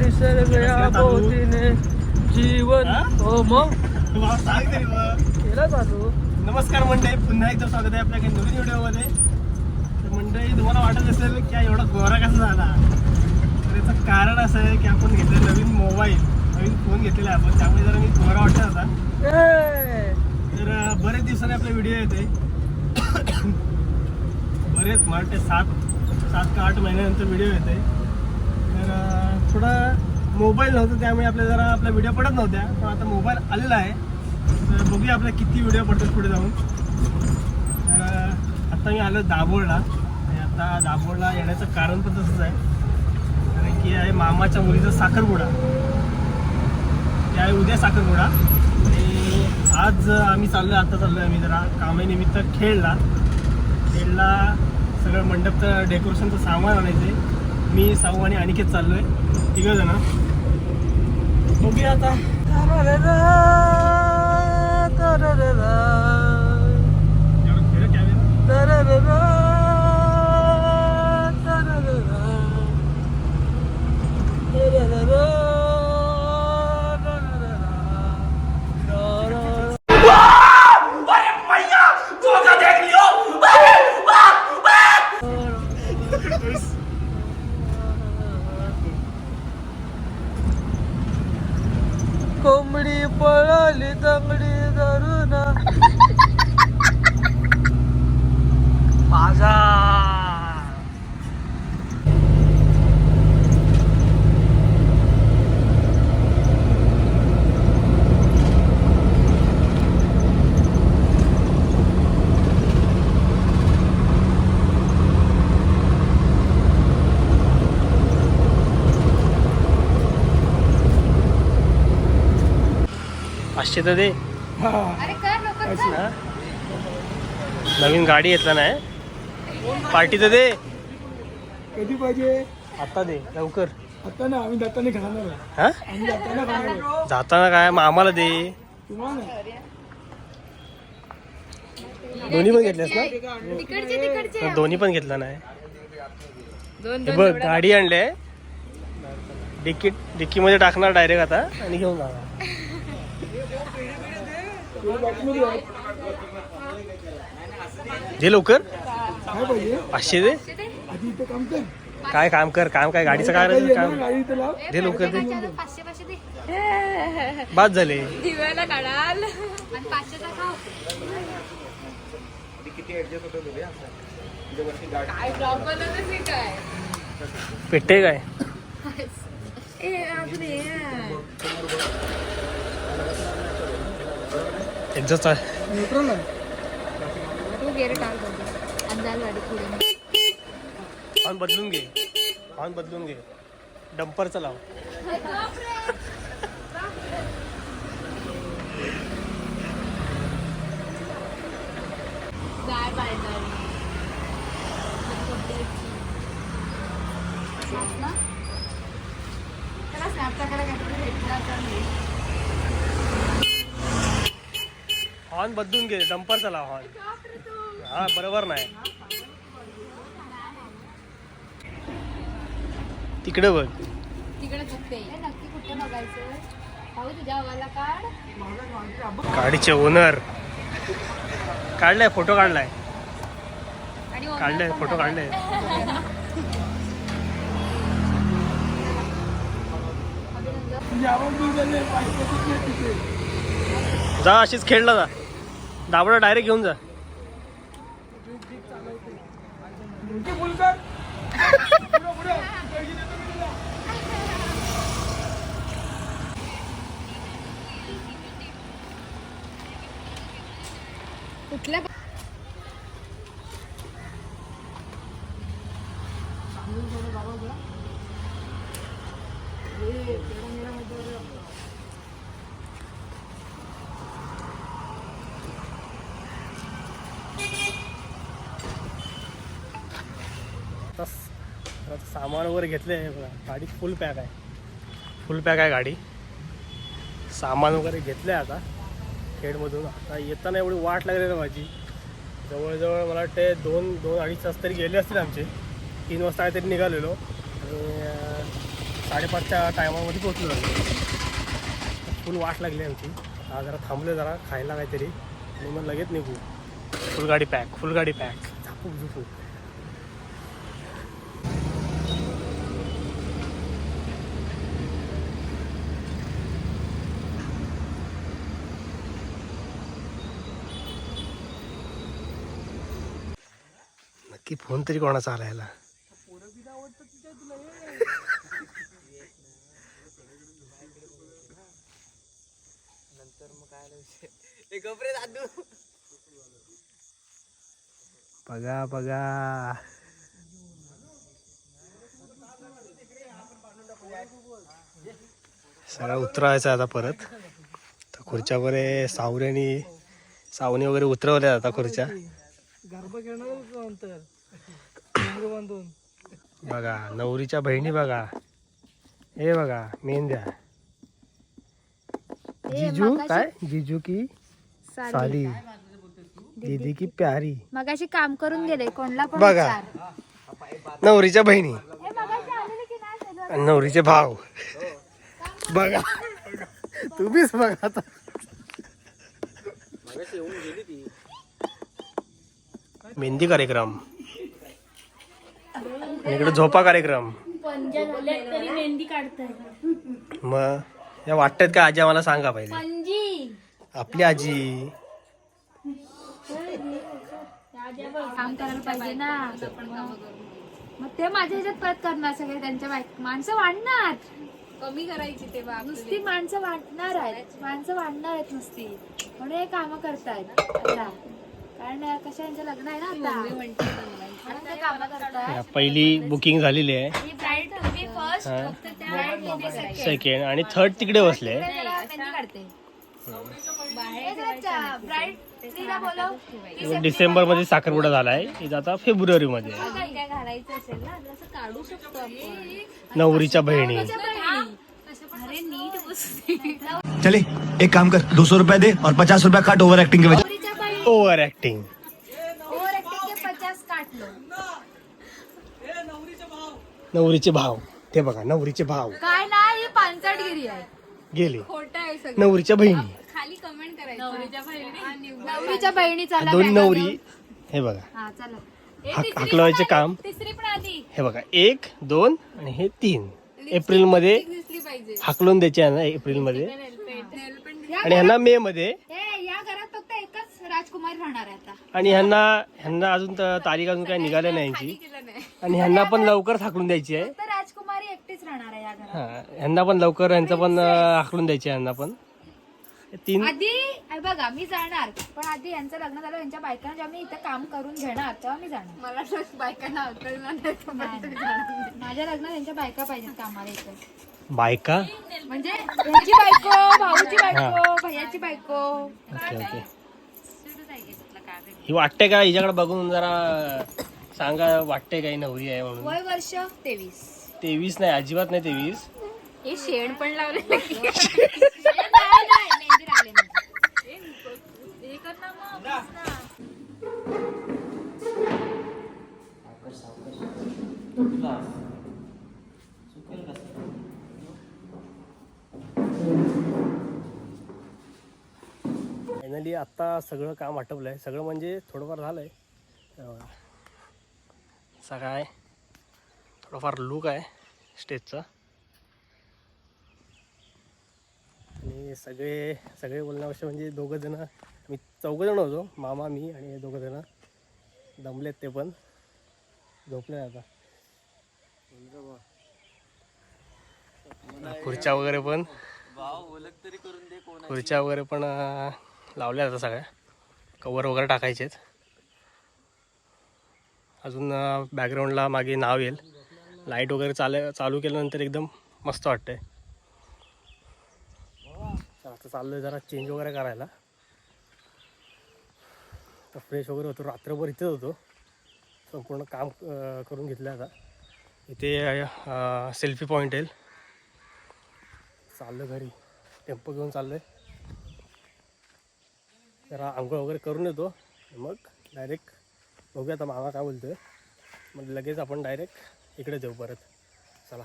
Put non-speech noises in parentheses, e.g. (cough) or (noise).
निसर्ग या भोवतीने जीवन हा? मग सांग तरी मग. केला चालू नमस्कार मंडळी पुन्हा एकदा स्वागत आहे आपल्या काही नवीन व्हिडिओमध्ये. तर मंडळी तुम्हाला वाटत असेल की एवढा गोरा कसा झाला? तर याचं कारण असं आहे की आपण घेतलं नवीन मोबाईल नवीन फोन घेतलेला आहे आपण. त्यामुळे जरा मी गोरा वाटत होता. तर बरेच दिवसांनी आपले व्हिडिओ येते. (coughs) बरेच मला वाटते सात सात का आठ महिन्यानंतर व्हिडिओ येते. तर थोडा मोबाईल नव्हता त्यामुळे आपल्या जरा आपल्या व्हिडिओ पडत नव्हत्या. पण आता मोबाईल आलेला आहे. तर बघूया आपल्या किती व्हिडिओ पडतात पुढे जाऊन. तर आत्ता आता मी आलो दाभोळला. आणि आता दाभोळला येण्याचं कारण पण तसंच आहे. कारण की आहे मामाच्या मुलीचा साखरपुडा. ते आहे उद्या साखरपुडा. आणि आज आम्ही चाललो आता चाललो आम्ही जरा कामानिमित्त खेळला. खेळला सगळं मंडपचं डेकोरेशनचं सामान आणायचं आहे मी साऊ आणि अनिकेत चाललो आहे तिघं जण. बघूया आता. पळाली तंगडी पाचशे तर दे नवीन गाडी घेतला नाही पार्टी तर दे. कधी पाहिजे? आता दे लवकर. आता ना आम्ही जाताना खाणार हा? आम्ही जाताना खाणार जाताना काय? मग आम्हाला दे. तुम्हाला? दोन्ही पण घेतल्यास ना? तिकडचे तिकडचे. तर दोन्ही पण घेतला नाही दोन हे बघ गाडी आणली आहे. डिक्की डिक्कीमध्ये टाकणार डायरेक्ट आता आणि घेऊन जाणार. दे लवकर. पाचशे दे. आधी इथं काम कर. काय काम कर काम काय गाडीचं काय काम? दे लवकर दे. बाद झाले. दिव्याला काढाल. आणि पाचशेचा खाऊ. काय ब्लॉग बनवतेस की काय पेट्टे काय ए आपले त्यांचंच आहे न्यूट्रल तू टाक अंदाज पुढे हॉर्न बदलून घे. हॉर्न बदलून घे डंपरचा लाव गाय पाहिजे ना? त्याला स्नॅपच्याकडे काहीतरी भेटला तर नाही. हॉर्न बदलून घे डंपरचा लाव हॉर्न हा बरोबर नाही. तिकडे बघ. गाडीचे ओनर काढलाय फोटो काढलाय. काढलाय फोटो. काढलाय. जा अशीच खेळला जा. दाबडा डायरेक्ट घेऊन जा (laughs) तुमचे फुल कर पुढं, पुढं. पैसे देतो मी तुला. कुठल्या आता स- आता सामान वगैरे घेतले गाडी फुल पॅक आहे. फुल पॅक आहे गाडी. सामान वगैरे घेतलं आहे आता. खेडमधून. आता येताना एवढी वाट लागली ना माझी. जवळजवळ मला वाटते दोन दोन अडीच तास तरी गेले असतील आमचे. तीन वाजता काहीतरी निघालेलो. आणि साडेपाचच्या टायमामध्ये पोहोचलो झालो फुल वाट लागली आमची. आता जरा थांबलो जरा खायला काहीतरी. आणि मग लगेच निघू. फुल गाडी पॅक फुल गाडी पॅक झापूक झुपू की फोन तरी कोणाचा आला याला बघा बघा. सगळा उतरवायचा आता परत. तर खुर्च्या वगैरे सावऱ्यानी सावणी वगैरे उतरवल्या आता खुर्च्या. बांधून बघा नवरीच्या बहिणी बघा. हे बघा मेंद्या जिजू काय? जिजू की साली. दीदी की प्यारी. मगाशी काम करून गेले कोणला पण बघा. नवरीच्या बहिणी. नवरीचे भाव बघा. तुम्हीच बघा आता. मेहंदी कार्यक्रम. इकडे झोपा कार्यक्रम. मेहंदी मग या वाटतात का आजी आम्हाला सांगा पहिले. पंजी आपली आजी. काम करायला पाहिजे ना. मग ते माझ्या ह्याच्यात परत करणार सगळे त्यांच्या बायक माणसं वाढणार. कमी करायची तेव्हा नुसती माणसं वाढणार आहेत. माणसं वाढणार आहेत नुसती. म्हणून हे काम करतायत. आता. कारण कसं यांचं लग्न आहे ना आता? म्हणते म्हणून ते काम करतायत पहिली बुकिंग झालेली आहे. ही ब्राईड तुम्ही फर्स्ट हा. फक्त त्या सेकंड आणि थर्ड तिकडे बसले. मेहंदी काढते. ब्राईड स्त्रीला बोलव. डिसेंबरमध्ये साखरपुडा झालाय. इथं आता फेब्रुवारी मध्ये आहे. काय घालायचं असेल ना असं काढू शकतो आपण. नवरीच्या बहिणी. अरे नीट बसते. चले एक काम कर. दो सौ रुपया दे और पचास रुपया काट ओवर एक्टिंग के वजह ओव्हर ऍक्टिंग. नवरीचे भाव. ते बघा नवरीचे भाव. काय नाही आहे. गेले. खोटं आहे सगळं. नवरीच्या बहिणी. खाली कमेंट करायचं. नवरीच्या बहिणी? नवरीच्या बहिणी चला दोन बॅगा नवरी. घेऊन. हे बघा. हा चला. हाक हाकलवायचे काम. तिसरी पण आधी हे बघा एक दोन आणि हे तीन. एप्रिलमध्ये दिसली पाहिजे. हाकलून द्यायचे आहे ना एप्रिलमध्ये आणि ह्यांना मे मध्ये राजकुमार राहणार आहे आता. आणि ह्यांना ह्यांना अजून त- तारीख अजून काही निघाल्या नाही यांची केलं नाही. आणि ह्यांना पण (laughs) लवकर हाकलून द्यायची आहे. राजकुमारी एकटीच राहणार आहे या घरात. हा ह्यांना पण लवकर ह्यांचं पण अं, हाकलून द्यायची आहे ह्यांना पण. तीन आधी अरे बघा मी जाणार. पण आधी यांचं लग्न झालं यांच्या बायकांना जेव्हा मी इथं काम करून घेणार तेव्हा मी जाणार. मला तर बायकांना अकलणार नाही तर नाही, पण नाही. माझ्या लग्नात त्यांच्या बायका पाहिजेत कामाला इथं. बायका? म्हणजे यांची बायको भाऊची बायको भैयाची बायको. Okay okay. ही वाटते का? हिच्याकडे बघून जरा सांगा वाटते काही नवरी आहे म्हणून? वय वर्ष तेवीस. तेवीस नाही अजिबात नाही तेवीस. हे शेण पण लावलेलं की फायनली आत्ता सगळं काम आटपलं आहे सगळं म्हणजे थोडंफार झालं आहे सगळं आहे. थोडाफार लुक आहे स्टेजचा आणि सगळे सगळे बोलण्यापेक्षा म्हणजे दोघं जण मी चौघं जण होतो. मामा मी आणि हे दोघं जण. दमलेत ते पण. झोपले आता. खुर्च्या वगैरे पण. खुर्च्या वगैरे पण लावल्या आता सगळ्या. कवर वगैरे टाकायचे अजून बॅकग्राऊंडला मागे नाव येईल. लाइट वगैरे चाल चालू केल्यानंतर एकदम मस्त वाटतंय. तर आता चाललोय जरा चेंज वगैरे करायला. तर फ्रेश वगैरे होतो. रात्रभर इथेच होतो. संपूर्ण काम करून घेतलं आता. इथे सेल्फी पॉईंट येईल. चाललं घरी. टेम्पो घेऊन चाललं आहे जरा आंघोळ वगैरे करून येतो. मग डायरेक्ट बघूया आता मामा काय बोलतोय. मग लगेच आपण डायरेक्ट इकडे जाऊ परत. चला.